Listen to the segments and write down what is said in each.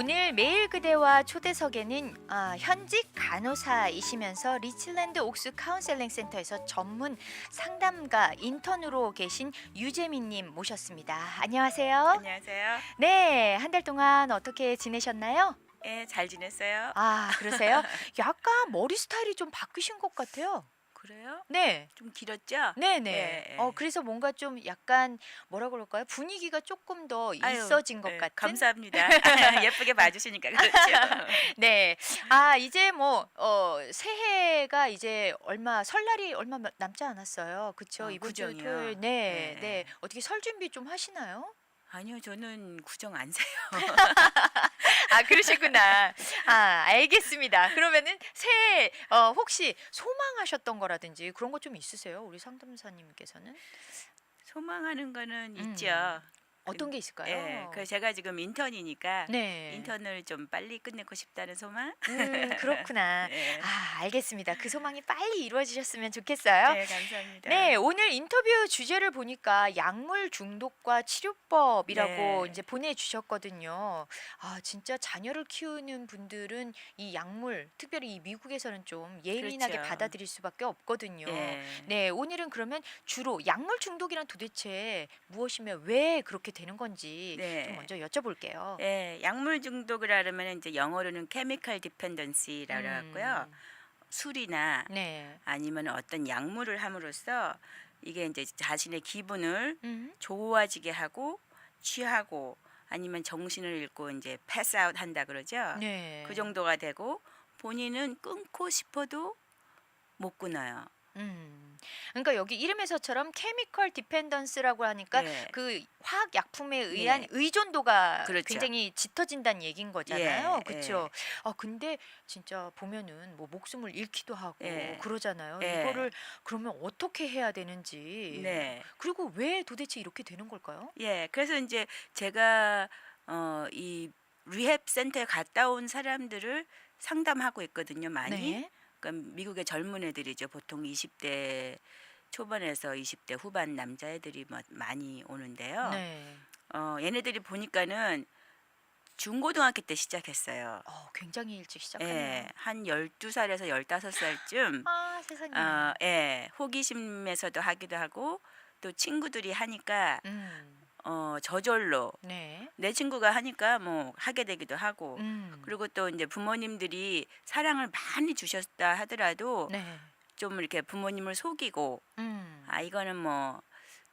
오늘 매일 그대와 초대석에는 아, 현직 간호사이시면서 리치랜드 옥수 카운셀링 센터에서 전문 상담가 인턴으로 계신 유재민님 모셨습니다. 안녕하세요. 안녕하세요. 네, 한 달 동안 어떻게 지내셨나요? 예, 잘 지냈어요? 아, 그러세요? 약간 머리 스타일이 좀 바뀌신 것 같아요. 그래요? 네. 좀 길었죠? 네네. 예, 예. 어 그래서 뭔가 좀 약간 뭐라 그럴까요? 분위기가 조금 더 아유, 있어진 것 네, 같은. 감사합니다. 예쁘게 봐주시니까 그렇죠. 네. 아 이제 뭐 어, 새해가 이제 얼마 설날이 얼마 마- 남지 않았어요. 그렇죠? 어, 이번 주. 토요일. 네, 네. 네. 어떻게 설 준비 좀 하시나요? 아니요, 저는 구정 안 세요. 아 그러시구나. 아 알겠습니다. 그러면은 새해 어, 혹시 소망하셨던 거라든지 그런 거 좀 있으세요? 우리 상담사님께서는 소망하는 거는 음. 있죠. 어떤 게 있을까요? 예, 그 제가 지금 인턴이니까 네. 인턴을 좀 빨리 끝내고 싶다는 소망. 음, 그렇구나. 네. 아, 알겠습니다. 그 소망이 빨리 이루어지셨으면 좋겠어요. 네, 감사합니다. 네, 오늘 인터뷰 주제를 보니까 약물 중독과 치료법이라고 네. 이제 보내주셨거든요. 아, 진짜 자녀를 키우는 분들은 이 약물, 특별히 이 미국에서는 좀 예민하게 그렇죠. 받아들일 수밖에 없거든요. 예. 네, 오늘은 그러면 주로 약물 중독이란 도대체 무엇이며 왜 그렇게 되는 건지 네. 좀 먼저 여쭤볼게요. 예, 약물 중독이라면 이제 영어로는 케미컬 디펜던시라고 음, 하고요. 술이나 네. 아니면 어떤 약물을 함으로써 이게 이제 자신의 기분을 음. 좋아지게 하고 취하고 아니면 정신을 잃고 이제 패스아웃 한다 그러죠. 네. 그 정도가 되고 본인은 끊고 싶어도 못 끊어요. 음. 그러니까 여기 이름에서처럼 케미컬 디펜던스라고 하니까 예. 그 화학 약품에 의한 예. 의존도가 그렇죠. 굉장히 짙어진다는 얘기인 거잖아요. 예, 그렇죠? 아 근데 진짜 보면은 뭐 목숨을 잃기도 하고 예. 그러잖아요. 예. 이거를 그러면 어떻게 해야 되는지. 네. 그리고 왜 도대체 이렇게 되는 걸까요? 예. 그래서 이제 제가 어, 이 리헵 센터에 갔다 온 사람들을 상담하고 있거든요, 많이. 네. 그러니까 미국의 젊은 애들이죠. 보통 20대 초반에서 20대 후반 남자애들이 뭐 많이 오는데요. 네. 어, 얘네들이 보니까는 중고등학교 때 시작했어요. 어, 굉장히 일찍 시작하네요. 예. 한 12살에서 15살쯤 아 세상에. 어, 예. 호기심에서도 하기도 하고 또 친구들이 하니까 음. 어, 저절로 네. 내 친구가 하니까 뭐 하게 되기도 하고 음. 그리고 또 이제 부모님들이 사랑을 많이 주셨다 하더라도 네. 좀 이렇게 부모님을 속이고 음. 아 이거는 뭐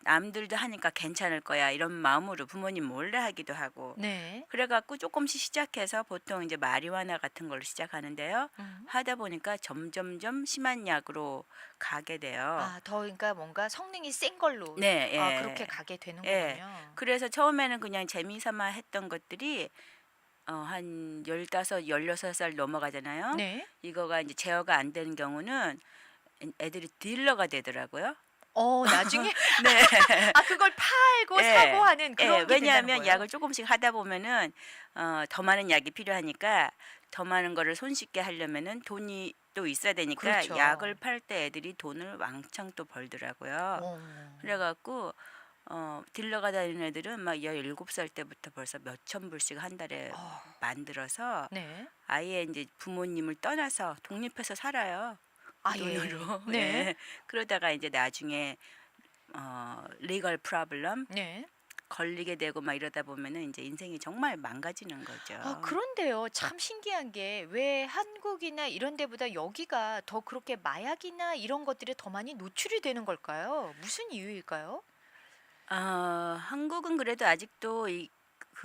남들도 하니까 괜찮을 거야 이런 마음으로 부모님 몰래 하기도 하고 네. 그래갖고 조금씩 시작해서 보통 이제 마리화나 같은 걸로 시작하는데요 음. 하다 보니까 점점점 심한 약으로 가게 돼요. 아, 더 그러니까 뭔가 성능이 센 걸로 네, 예. 아, 그렇게 가게 되는 예. 그래서 처음에는 그냥 재미삼아 했던 것들이 어, 한 열다섯, 열여섯 살 넘어가잖아요. 네. 이거가 이제 제어가 안 되는 경우는 애들이 딜러가 되더라고요. 어, 나중에 네. 아, 그걸 팔고 예. 사고 하는 예, 그런 게 왜냐하면 거예요? 약을 조금씩 하다 보면은 어, 더 많은 약이 필요하니까 더 많은 거를 손쉽게 하려면은 돈이 또 있어야 되니까 그렇죠. 약을 팔 때 애들이 돈을 왕창 또 벌더라고요. 어. 그래갖고 어, 딜러가 다니는 애들은 막 17살 때부터 벌써 몇천 불씩 한 달에 어. 만들어서 네. 아예 이제 부모님을 떠나서 독립해서 살아요. 아, 그 예. 돈으로. 네. 예. 그러다가 이제 나중에 어, 리걸 프로블럼 네. 걸리게 되고 막 이러다 보면은 이제 인생이 정말 망가지는 거죠. 아, 그런데요. 참 신기한 게 왜 한국이나 이런 데보다 여기가 더 그렇게 마약이나 이런 것들에 더 많이 노출이 되는 걸까요? 무슨 이유일까요? 어, 한국은 그래도 아직도 이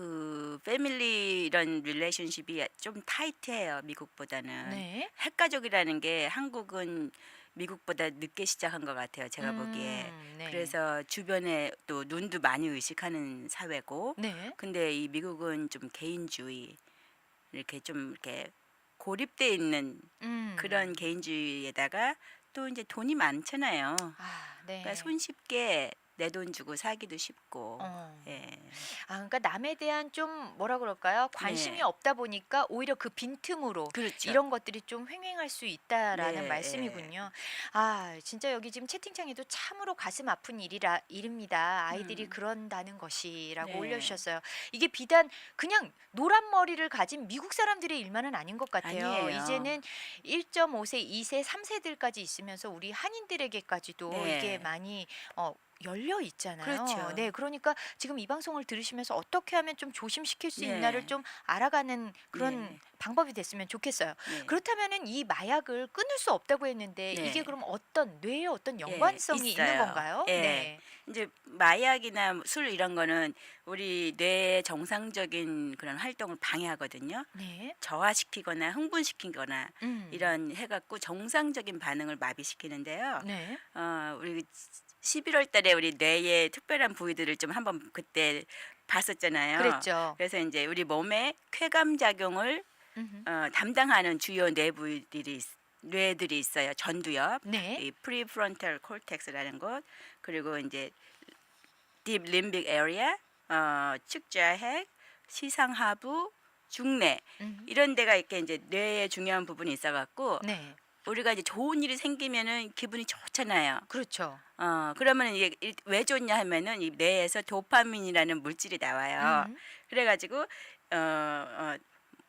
그 패밀리 이런 릴레이션십이 좀 타이트해요 미국보다는 네. 핵가족이라는 게 한국은 미국보다 늦게 시작한 것 같아요 제가 보기에 음, 네. 그래서 주변에 또 눈도 많이 의식하는 사회고 네. 근데 이 미국은 좀 개인주의 이렇게 좀 이렇게 고립돼 있는 음. 그런 개인주의에다가 또 이제 돈이 많잖아요 아, 네. 그러니까 손쉽게 내 돈 주고 사기도 쉽고. 어. 예. 아, 그러니까 남에 대한 좀 뭐라 그럴까요? 관심이 네. 없다 보니까 오히려 그 빈틈으로 그렇죠. 이런 것들이 좀 횡행할 수 있다라는 네, 말씀이군요. 아, 진짜 여기 지금 채팅창에도 참으로 가슴 아픈 일이라 일입니다. 아이들이 음. 그런다는 것이라고 네. 올려주셨어요. 이게 비단 그냥 노란 머리를 가진 미국 사람들의 일만은 아닌 것 같아요. 아니에요. 이제는 1.5세, 2세, 3세들까지 있으면서 우리 한인들에게까지도 네. 이게 많이 어, 열려 있잖아요. 그렇죠. 네, 그러니까 지금 이 방송을 들으시면서 어떻게 하면 좀 조심시킬 수 네. 있나를 좀 알아가는 그런 네. 방법이 됐으면 좋겠어요. 네. 그렇다면은 이 마약을 끊을 수 없다고 했는데 네. 이게 그럼 어떤 뇌에 어떤 연관성이 있는 있어요. 건가요? 예. 네. 이제 마약이나 술 이런 거는 우리 뇌의 정상적인 그런 활동을 방해하거든요. 네. 저하시키거나 흥분시키거나 음. 이런 해갖고 정상적인 반응을 마비시키는데요. 네. 어, 우리 11월 달에 우리 뇌의 특별한 부위들을 좀 한번 그때 봤었잖아요. 그랬죠. 그래서 이제 우리 몸에 쾌감 작용을 음흠. 어, 담당하는 주요 뇌 부위들이 있- 뇌들이 있어요. 전두엽, 네. 이 프리프론탈 콜텍스라는 곳, 그리고 이제 딥 림빅 에리아, 어, 측좌핵, 시상하부, 중뇌 음. 이런 데가 이렇게 이제 뇌의 중요한 부분이 있어 갖고 네. 우리가 이제 좋은 일이 생기면은 기분이 좋잖아요. 그렇죠. 어 그러면은 이게 일- 왜 좋냐 하면은 이 뇌에서 도파민이라는 물질이 나와요. 음. 그래가지고 어, 어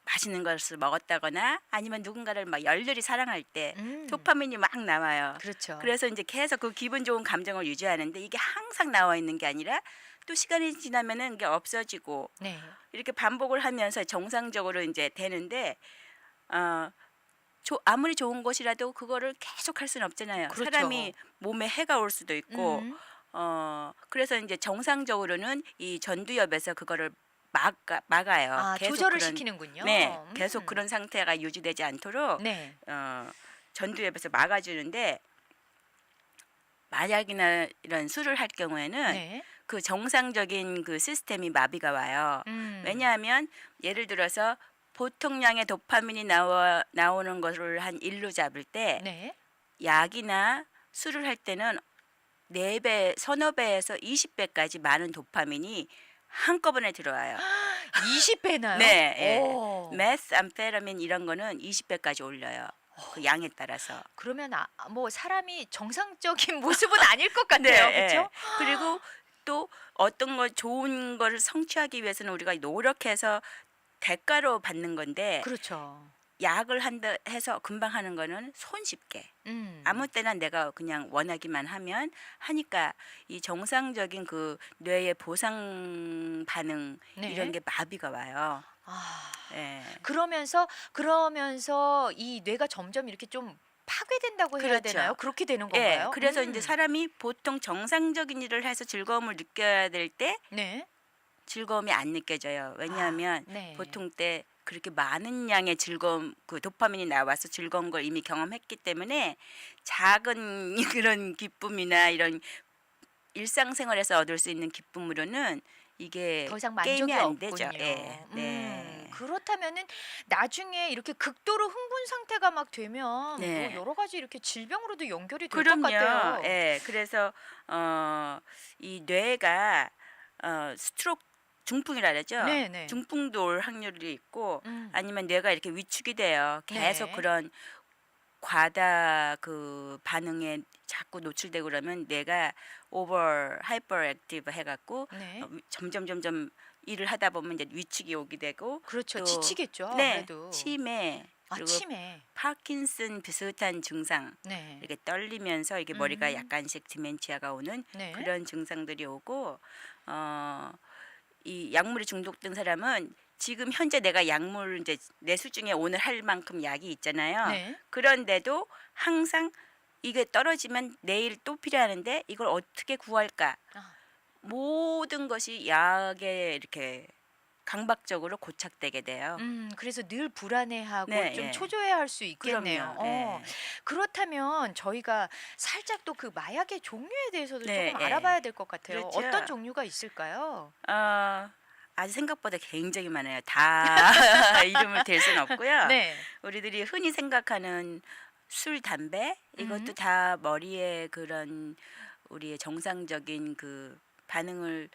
맛있는 것을 먹었다거나 아니면 누군가를 막 열렬히 사랑할 때 음. 도파민이 막 나와요. 그렇죠. 그래서 이제 계속 그 기분 좋은 감정을 유지하는데 이게 항상 나와 있는 게 아니라 또 시간이 지나면은 이게 없어지고 네. 이렇게 반복을 하면서 정상적으로 이제 되는데 어 조, 아무리 좋은 것이라도 그거를 계속 할 수는 없잖아요. 그렇죠. 사람이 몸에 해가 올 수도 있고 음. 어 그래서 이제 정상적으로는 이 전두엽에서 그거를 막아, 막아요. 아, 조절을 그런- 시키는군요. 네, 음. 계속 그런 상태가 유지되지 않도록 네. 어, 전두엽에서 막아주는데 마약이나 이런 술을 할 경우에는 네. 그 정상적인 그 시스템이 마비가 와요. 음. 왜냐하면 예를 들어서 보통량의 도파민이 나와 나오는 것을 한 일로 잡을 때 네. 약이나 술을 할 때는 네 배, 서너 배에서 20배까지 많은 도파민이 한꺼번에 들어와요. 20배나요? 네, 예. 오. 메스, 암페라민 이런 거는 20배까지 올려요. 그 양에 따라서. 그러면 아, 뭐 사람이 정상적인 모습은 아닐 것 같아요. 예. 그렇죠? 그리고 또 어떤 거 좋은 거를 성취하기 위해서는 우리가 노력해서 대가로 받는 건데 그렇죠. 약을 한다 해서 금방 하는 거는 손쉽게 음. 아무 때나 내가 그냥 원하기만 하면 하니까 이 정상적인 그 뇌의 보상 반응 네. 이런 게 마비가 와요. 아. 예. 그러면서 그러면서 이 뇌가 점점 이렇게 좀 파괴된다고 해야 그렇죠. 되나요? 그렇게 되는 예, 건가요? 그래서 음. 이제 사람이 보통 정상적인 일을 해서 즐거움을 느껴야 될때 네. 즐거움이 안 느껴져요. 왜냐하면 아, 네. 보통 때 그렇게 많은 양의 즐거움, 그 도파민이 나와서 즐거운 걸 이미 경험했기 때문에 작은 그런 기쁨이나 이런 일상생활에서 얻을 수 있는 기쁨으로는 이게 더 이상 만족이 안 없군요. 되죠. 예, 네. 음, 그렇다면은 나중에 이렇게 극도로 흥분 상태가 막 되면 네. 뭐 여러 가지 이렇게 질병으로도 연결이 될 것. 같아요. 예, 그래서 어, 이 뇌가 어, 스트로크 중풍이라 그러죠. 네, 네. 중풍도 올 확률이 있고 음. 아니면 뇌가 이렇게 위축이 돼요. 계속 네. 그런 과다 그 반응에 자꾸 노출되고 그러면 뇌가 오버 하이퍼 액티브 해갖고 네. 어, 위- 점점 점점 일을 하다 보면 이제 위축이 오게 되고 그렇죠. 또- 지치겠죠. 네 아무래도. 치매 아, 그리고 치매. 파킨슨 비슷한 증상 네. 이렇게 떨리면서 이게 머리가 음. 약간씩 디멘치아가 오는 네. 그런 증상들이 오고 어, 이 약물에 중독된 사람은 지금 현재 내가 약물 이제 내 수 중에 오늘 할 만큼 약이 있잖아요. 네. 그런데도 항상 이게 떨어지면 내일 또 필요하는데 이걸 어떻게 구할까? 아. 모든 것이 약에 이렇게 강박적으로 고착되게 돼요. 음, 그래서 늘 불안해하고 네, 좀 예. 초조해할 수 있겠네요. 그럼요. 어. 예. 그렇다면 저희가 살짝 또 그 마약의 종류에 대해서도 네, 조금 예. 알아봐야 될 것 같아요. 그렇죠. 어떤 종류가 있을까요? 어, 아주 생각보다 굉장히 많아요. 다 이름을 댈 수는 없고요. 네. 우리들이 흔히 생각하는 술, 담배 이것도 음. 다 머리에 그런 우리의 정상적인 그 반응을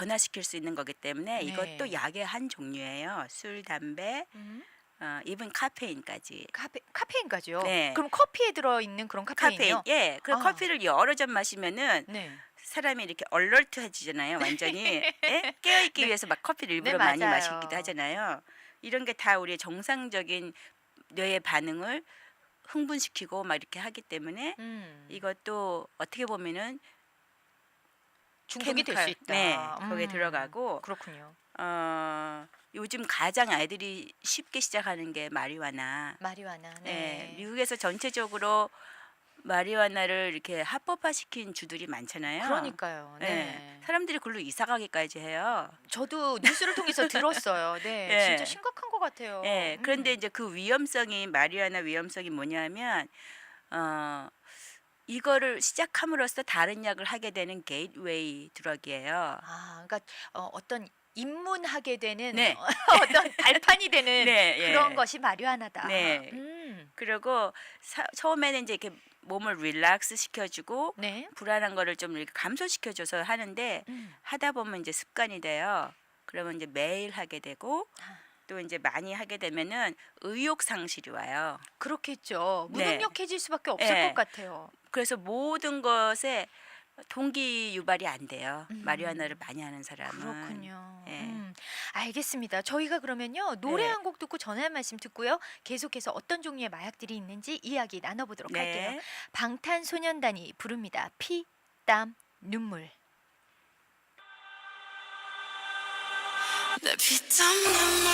변화시킬 수 있는 거기 때문에 네. 이것도 약의 한 종류예요. 술, 담배, 음. 어, 이분 카페인까지. 카페 카페인까지요. 네. 그럼 커피에 들어 있는 그런 카페인, 카페인이요? 예. 그 아. 커피를 여러 잔 마시면은 네. 사람이 이렇게 얼럴트해지잖아요. 완전히 예? 깨어 있기 위해서 막 커피를 일부러 많이 네. 맞아요. 마시기도 하잖아요. 이런 게 다 우리의 정상적인 뇌의 반응을 흥분시키고 막 이렇게 하기 때문에 음. 이것도 어떻게 보면은 중독이 될 수 있다. 네, 거기에 음. 들어가고 그렇군요. 어, 요즘 가장 아이들이 쉽게 시작하는 게 마리화나. 마리화나. 네. 네. 미국에서 전체적으로 마리화나를 이렇게 합법화시킨 주들이 많잖아요. 그러니까요. 네. 네. 사람들이 글로 이사 가기까지 해요. 저도 뉴스를 통해서 들었어요. 네. 예. 진짜 심각한 것 같아요. 예. 그런데 음. 이제 그 위험성이 마리화나 위험성이 뭐냐면 어 이거를 시작함으로써 다른 약을 하게 되는 게이트웨이 드럭이에요. 아, 그러니까 어, 어떤 입문하게 되는 네. 어떤 발판이 되는 네, 예. 그런 것이 마리화나다. 네. 음. 그리고 사- 처음에는 이제 이렇게 몸을 릴렉스 시켜주고 네. 불안한 거를 좀 이렇게 감소시켜줘서 하는데 음. 하다 보면 이제 습관이 돼요. 그러면 이제 매일 하게 되고 아. 또 이제 많이 하게 되면은 의욕 상실이 와요. 그렇겠죠. 네. 무능력해질 수밖에 없을 예. 것 같아요. 그래서 모든 것에 동기 유발이 안 돼요. 음. 마리화나를 많이 하는 사람은. 그렇군요. 예. 음, 알겠습니다. 저희가 그러면요 노래 네. 한곡 듣고 전화 한 말씀 듣고요. 계속해서 어떤 종류의 마약들이 있는지 이야기 나눠보도록 할게요. 네. 방탄소년단이 부릅니다. 피, 땀, 눈물. 내 피땀 눈물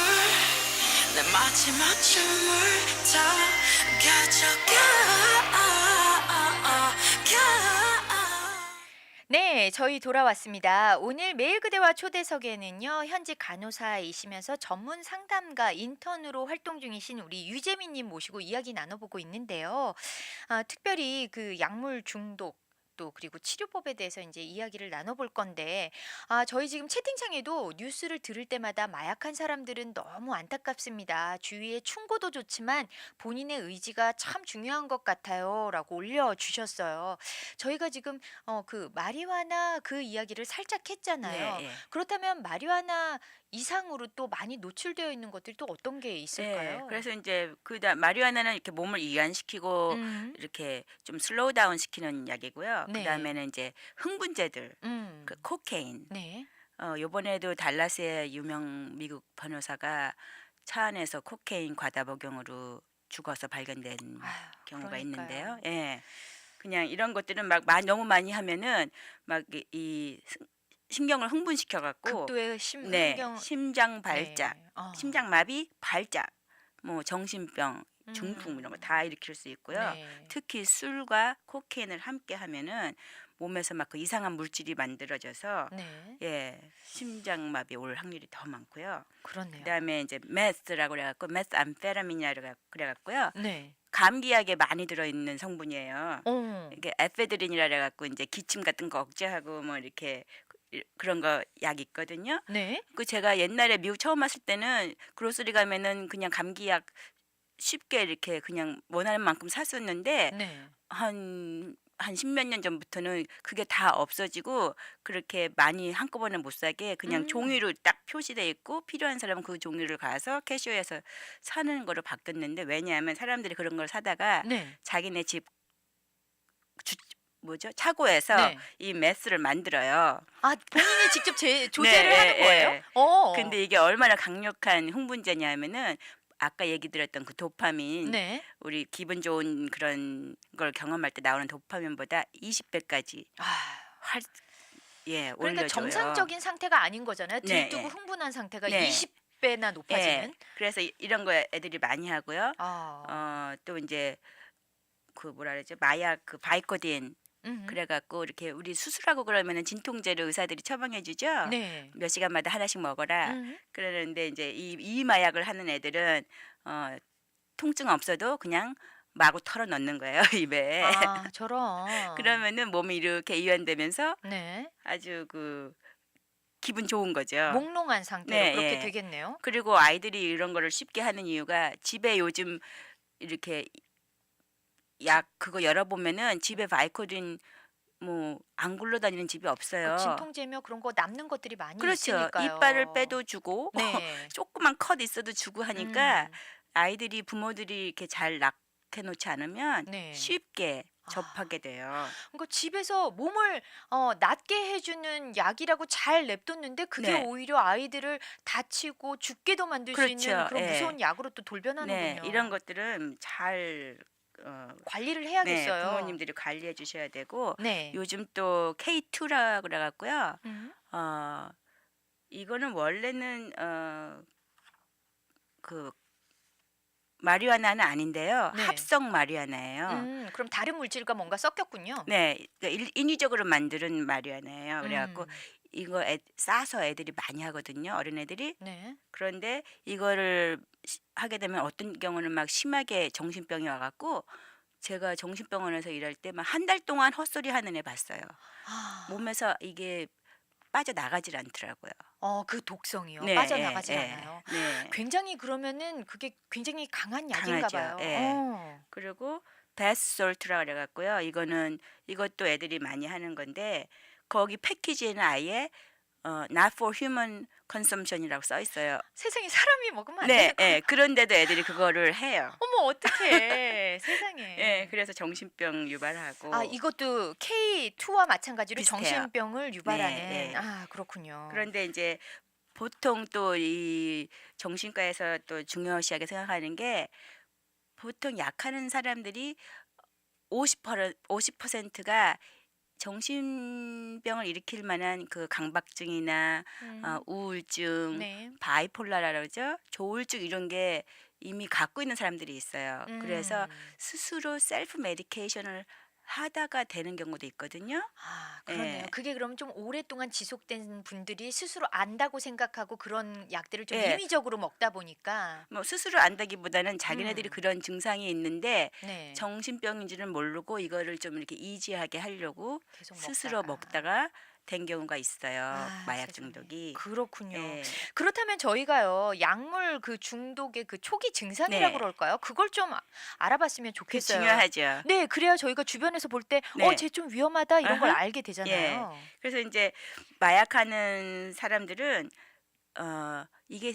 내 마지막 춤을 다 가져가 네, 저희 돌아왔습니다. 오늘 매일 그대와 초대석에는요, 현직 간호사이시면서 전문 상담가 인턴으로 활동 중이신 우리 유재민님 모시고 이야기 나눠보고 있는데요. 아, 특별히 그 약물 중독 또 그리고 치료법에 대해서 이제 이야기를 나눠볼 건데 아 저희 지금 채팅창에도 뉴스를 들을 때마다 마약한 사람들은 너무 안타깝습니다. 주위에 충고도 좋지만 본인의 의지가 참 중요한 것 같아요라고 올려주셨어요. 저희가 지금 어 그 마리화나 그 이야기를 살짝 했잖아요. 네, 예. 그렇다면 마리화나 이상으로 또 많이 노출되어 있는 것들이 또 어떤 게 있을까요? 네, 그래서 이제 그다 마리화나는 이렇게 몸을 이완시키고 음, 이렇게 좀 슬로우 다운 시키는 약이고요. 네. 그다음에는 이제 흥분제들, 음, 그 코케인. 네. 어, 요번에도 달라스의 유명 미국 변호사가 차 안에서 코케인 과다 복용으로 죽어서 발견된 아유, 경우가 그러니까요. 있는데요. 예. 그냥 이런 것들은 막 마- 너무 많이 하면은 막이 신경을 흥분시켜 갖고 극도의 심, 네, 신경 심장 발작, 네. 어. 심장 마비, 발작, 뭐 정신병, 중풍 이런 거 다 일으킬 수 있고요. 음. 네. 특히 술과 코케인을 함께 하면은 몸에서 막 그 이상한 물질이 만들어져서 네, 예 심장마비 올 확률이 더 많고요. 그렇네요. 그다음에 이제 메스라고 그래갖고 메스 암페라민이라고 그래갖고요. 네. 감기약에 많이 들어있는 성분이에요. 어. 이게 에페드린이라 그래갖고 이제 기침 같은 거 억제하고 뭐 이렇게 그- 그런 거 약 있거든요. 네. 그 제가 옛날에 미국 처음 왔을 때는 그로스리 가면은 그냥 감기약 쉽게 이렇게 그냥 원하는 만큼 샀었는데 네. 한 한 십몇 년 전부터는 그게 다 없어지고 그렇게 많이 한꺼번에 못 사게 그냥 음. 종이로 딱 표시돼 있고 필요한 사람은 그 종이를 가서 캐시어에서 사는 거로 바뀌었는데 왜냐하면 사람들이 그런 걸 사다가 네. 자기네 집 주, 뭐죠 차고에서 네. 이 메스를 만들어요. 아 본인이 직접 제, 조제를 네, 하는 예, 거예요? 예. 어. 근데 이게 얼마나 강력한 흥분제냐면은 아까 얘기 드렸던 그 도파민 네. 우리 기분 좋은 그런 걸 경험할 때 나오는 도파민보다 20배까지 아, 활, 예, 그러니까 올려줘요. 정상적인 상태가 아닌 거잖아요. 네, 들뜨고 예. 흥분한 상태가 네. 20배나 높아지는. 예, 그래서 이- 이런 거 애들이 많이 하고요. 아. 어, 또 이제 그 뭐라 그러죠? 마약 그 바이코딘 음. 그래갖고 이렇게 우리 수술하고 그러면은 진통제를 의사들이 처방해 주죠. 네. 몇 시간마다 하나씩 먹어라. 음. 그러는데 이제 이, 이 마약을 하는 애들은 어, 통증 없어도 그냥 마구 털어 넣는 거예요 입에. 아 저런. 그러면은 몸이 이렇게 이완되면서 네. 아주 그 기분 좋은 거죠. 몽롱한 상태로 네, 그렇게 예. 되겠네요. 그리고 아이들이 이런 거를 쉽게 하는 이유가 집에 요즘 이렇게 약 그거 열어보면은 집에 바이코딘 뭐안 굴러다니는 집이 없어요. 그 진통제며 그런 거 남는 것들이 많이 그렇죠. 있으니까요. 이빨을 빼도 주고 네. 조그만 컷 있어도 주고 하니까 음, 아이들이 부모들이 이렇게 잘 낳게 놓지 않으면 네. 쉽게 아. 접하게 돼요. 그러니까 집에서 몸을 어, 낫게 해주는 약이라고 잘 냅뒀는데 그게 네. 오히려 아이들을 다치고 죽게도 만들 수 있는 그렇죠. 그런 예. 무서운 약으로 또 돌변하는군요. 네, 이런 것들은 잘 어, 관리를 네, 해야겠어요. 부모님들이 관리해 주셔야 되고 네. 요즘 또 K2라고 그래갖고요. 음. 어, 이거는 원래는 어, 그 마리화나는 아닌데요. 네. 합성 마리화나예요. 음, 그럼 다른 물질과 뭔가 섞였군요. 네, 그러니까 일- 인위적으로 만드는 마리화나예요. 그래갖고 음, 이거 애, 싸서 애들이 많이 하거든요. 어린 애들이. 네. 그런데 이거를 시- 하게 되면 어떤 경우는 막 심하게 정신병이 와갖고 제가 정신병원에서 일할 때 막 한 달 동안 헛소리 하는 애 봤어요. 아, 몸에서 이게 빠져 나가질 않더라고요. 어, 그 독성이요. 네, 빠져나가지 예, 않아요. 예, 네. 굉장히 그러면은 그게 굉장히 강한 약인가 강하죠. 봐요. 예. 어. 그리고 베스솔트라 그래갖고요. 이거는 이것도 애들이 많이 하는 건데 거기 패키지에는 아예 어, not for human consumption이라고 써 있어요. 세상에 사람이 먹으면 안 네, 되는 거. 예. 그런데도 애들이 그거를 해요. 어머 어떡해. 세상에. 예, 그래서 정신병 유발하고. 아 이것도 K2와 마찬가지로 비슷해요. 정신병을 유발하는 네, 네. 아 그렇군요. 그런데 이제 보통 또 이 정신과에서 또 중요시하게 생각하는 게 보통 약하는 사람들이 50% 50%가 정신병을 일으킬 만한 그 강박증이나 음, 어, 우울증, 네. 바이폴라라 그러죠. 조울증 이런 게 이미 갖고 있는 사람들이 있어요. 그래서 음. 스스로 셀프 메디케이션을 하다가 되는 경우도 있거든요. 아 그러네요. 예. 그게 그럼 좀 오랫동안 지속된 분들이 스스로 안다고 생각하고 그런 약들을 좀 예. 임의적으로 먹다 보니까 뭐 스스로 안다기보다는 자기네들이 음. 그런 증상이 있는데 네. 정신병인지는 모르고 이거를 좀 이렇게 이지하게 하려고 계속 스스로 먹다가 된 경우가 있어요. 아, 마약 세상에. 중독이. 그렇군요. 예. 그렇다면 저희가요 약물 그 중독의 그 초기 증상이라고 네. 그럴까요? 그걸 좀 아- 알아봤으면 좋겠어요. 중요하죠. 네, 그래야 저희가 주변에서 볼때 네. 어, 쟤좀 위험하다 이런 걸 아하. 알게 되잖아요. 그래서 이제 마약하는 사람들은 어 이게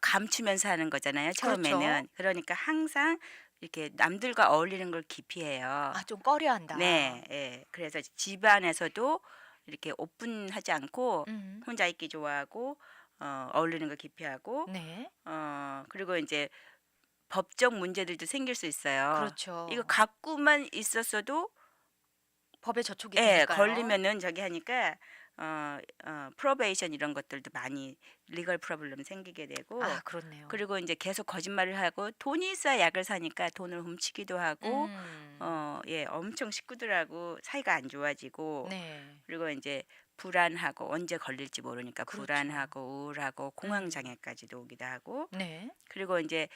감추면서 하는 거잖아요. 처음에는. 그렇죠. 그러니까 항상 이렇게 남들과 어울리는 걸 기피해요. 아, 좀 꺼려한다. 네, 예. 그래서 집안에서도 이렇게 오픈하지 않고 음. 혼자 있기 좋아하고 어, 어울리는 걸 기피하고 네. 어, 그리고 이제 법적 문제들도 생길 수 있어요. 그렇죠. 이거 갖고만 있었어도 법에 저촉이 예, 되니까요. 걸리면은 저기 하니까 어, 어, 프로베이션 이런 것들도 많이 리걸 프로블럼 생기게 되고 아, 그렇네요. 그리고 이제 계속 거짓말을 하고 돈이 있어야 약을 사니까 돈을 훔치기도 하고 음. 어, 예, 엄청 식구들하고 사이가 안 좋아지고 네. 그리고 이제 불안하고 언제 걸릴지 모르니까 그렇죠. 불안하고 우울하고 공황 음. 장애까지도 오기도 하고 네. 그리고 이제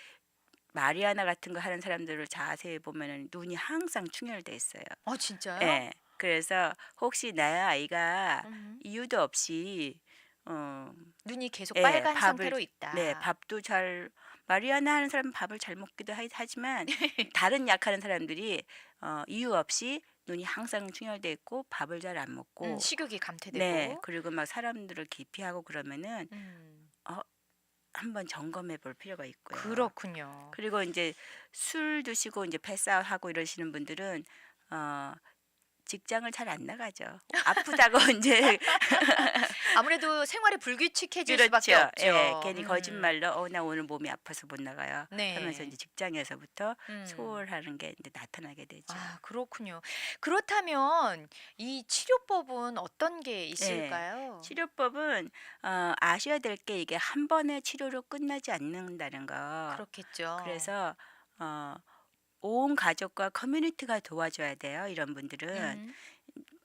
마리아나 같은 거 하는 사람들을 자세히 보면은 눈이 항상 충혈돼 있어요. 어, 진짜요? 예. 그래서 혹시 내 아이가 음. 이유도 없이 어, 눈이 계속 예, 빨간 밥을- 상태로 있다. 네, 밥도 잘 마리아나 하는 사람은 밥을 잘 먹기도 하- 하지만 다른 약하는 사람들이 어, 이유 없이 눈이 항상 충혈돼 있고 밥을 잘 안 먹고 음, 식욕이 감퇴되고. 네, 그리고 막 사람들을 기피하고 그러면은 음, 한번 점검해 볼 필요가 있고요. 그렇군요. 그리고 이제 술 드시고 이제 패스아웃하고 이러시는 분들은 어 직장을 잘 안 나가죠. 아프다고 이제 아무래도 생활이 불규칙해질 수밖에 그렇죠. 없죠. 예, 괜히 음. 거짓말로 어 나 오늘 몸이 아파서 못 나가요. 네. 하면서 이제 직장에서부터 음. 소홀하는 게 이제 나타나게 되죠. 아, 그렇군요. 그렇다면 이 치료법은 어떤 게 있을까요? 치료법은 어, 아셔야 될 게 이게 한 번의 치료로 끝나지 않는다는 거. 그렇겠죠. 그래서 어, 온 가족과 커뮤니티가 도와줘야 돼요. 이런 분들은 음,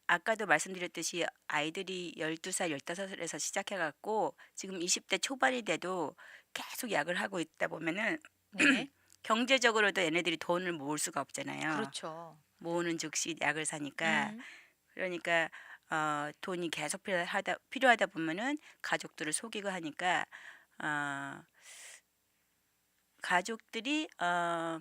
아까도 말씀드렸듯이 아이들이 12살, 15살에서 시작해 갖고 지금 20대 초반이 돼도 계속 약을 하고 있다 보면은 네. 경제적으로도 얘네들이 돈을 모을 수가 없잖아요. 그렇죠. 모으는 즉시 약을 사니까 음, 그러니까 어, 돈이 계속 필요하다 필요하다 보면은 가족들을 속이고 하니까 어, 가족들이 어,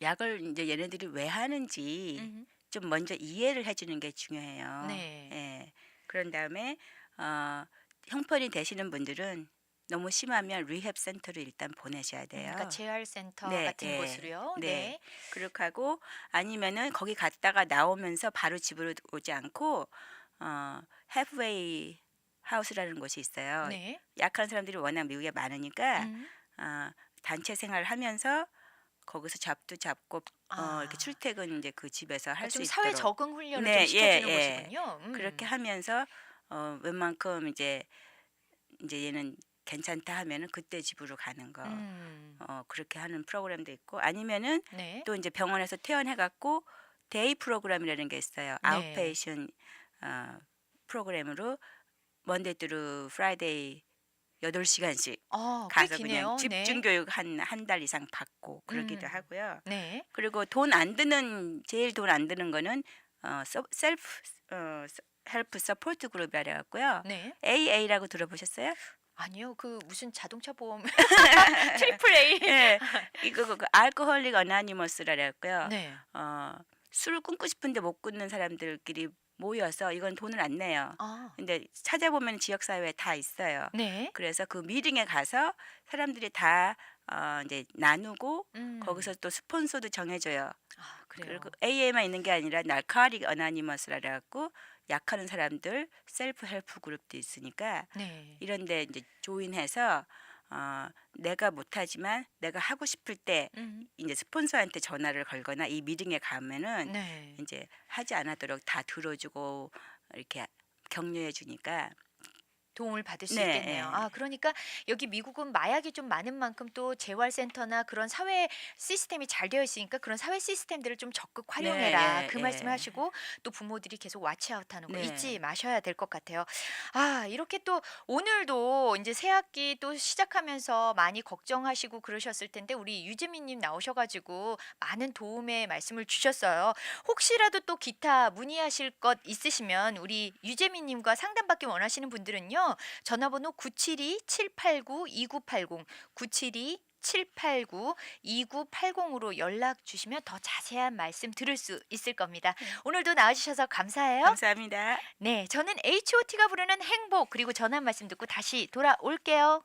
약을 이제 얘네들이 왜 하는지 음, 좀 먼저 이해를 해주는 게 중요해요. 네. 예. 그런 다음에 어, 형편이 되시는 분들은 너무 심하면 리헵 센터로 일단 보내셔야 돼요. 그러니까 재활 센터 네, 같은 예. 곳으로요. 네. 네. 그렇게 하고 아니면은 거기 갔다가 나오면서 바로 집으로 오지 않고 어, halfway 하우스라는 곳이 있어요. 네. 약한 사람들이 워낙 미국에 많으니까 음. 어, 단체 생활하면서 거기서 잡도 잡고 아. 어, 이렇게 출퇴근 이제 그 집에서 할수좀 있도록 사회 적응 훈련을 네, 좀 시켜주는 예, 예. 곳이군요. 음. 그렇게 하면서 어, 웬만큼 이제 이제 얘는 괜찮다 하면은 그때 집으로 가는 거. 음. 어, 그렇게 하는 프로그램도 있고 아니면은 네. 또 이제 병원에서 퇴원해 갖고 데이 프로그램이라는 게 있어요. 네. 아웃페이션 어, 프로그램으로 먼데이 뚜루 프라이데이 8시간씩 어, 꽤 가서. 그냥 집중 교육 한 한 달 이상 받고 그러기도 음. 하고요. 네. 네. 그리고 돈 안 드는 제일 돈 안 드는 거는 어, 서- 셀프 어, 서- 헬프 서포트 그룹이라 갖고요. 네. AA라고 들어보셨어요? 아니요. 그 무슨 자동차 보험 트리플 A. 예. 이거 그, 그 알코홀릭 어나니머스라 갖고요. 네. 어, 술을 끊고 싶은데 못 끊는 사람들끼리 모여서 이건 돈을 안 내요. 아. 근데 찾아보면 지역 사회에 다 있어요. 네. 그래서 그 미팅에 가서 사람들이 다 어, 이제 나누고 음. 거기서 또 스폰서도 정해줘요. 아, 그래요. 그리고 AA만 있는 게 아니라 날카리 어나니머스라 갖고 약하는 사람들 셀프 헬프 그룹도 있으니까 네. 이런데 이제 조인해서 어, 내가 못하지만 내가 하고 싶을 때 음. 이제 스폰서한테 전화를 걸거나 이 미팅에 가면은 네. 이제 하지 않아도록 다 들어주고 이렇게 격려해 주니까 도움을 받을 수 네, 있겠네요. 예. 아, 그러니까 여기 미국은 마약이 좀 많은 만큼 또 재활센터나 그런 사회 시스템이 잘 되어 있으니까 그런 사회 시스템들을 좀 적극 활용해라. 예, 그 예. 말씀을 하시고 또 부모들이 계속 와치아웃 하는 거 네. 잊지 마셔야 될 것 같아요. 아, 이렇게 또 오늘도 이제 새 학기 또 시작하면서 많이 걱정하시고 그러셨을 텐데 우리 유재민님 나오셔 가지고 많은 도움의 말씀을 주셨어요. 혹시라도 또 기타 문의하실 것 있으시면 우리 유재민 님과 상담받기 원하시는 분들은요. 전화번호 972-789-2980 972-789-2980으로 연락 주시면 더 자세한 말씀 들을 수 있을 겁니다. 오늘도 나와주셔서 감사해요. 감사합니다. 네, 저는 H.O.T가 부르는 행복 그리고 전한 말씀 듣고 다시 돌아올게요.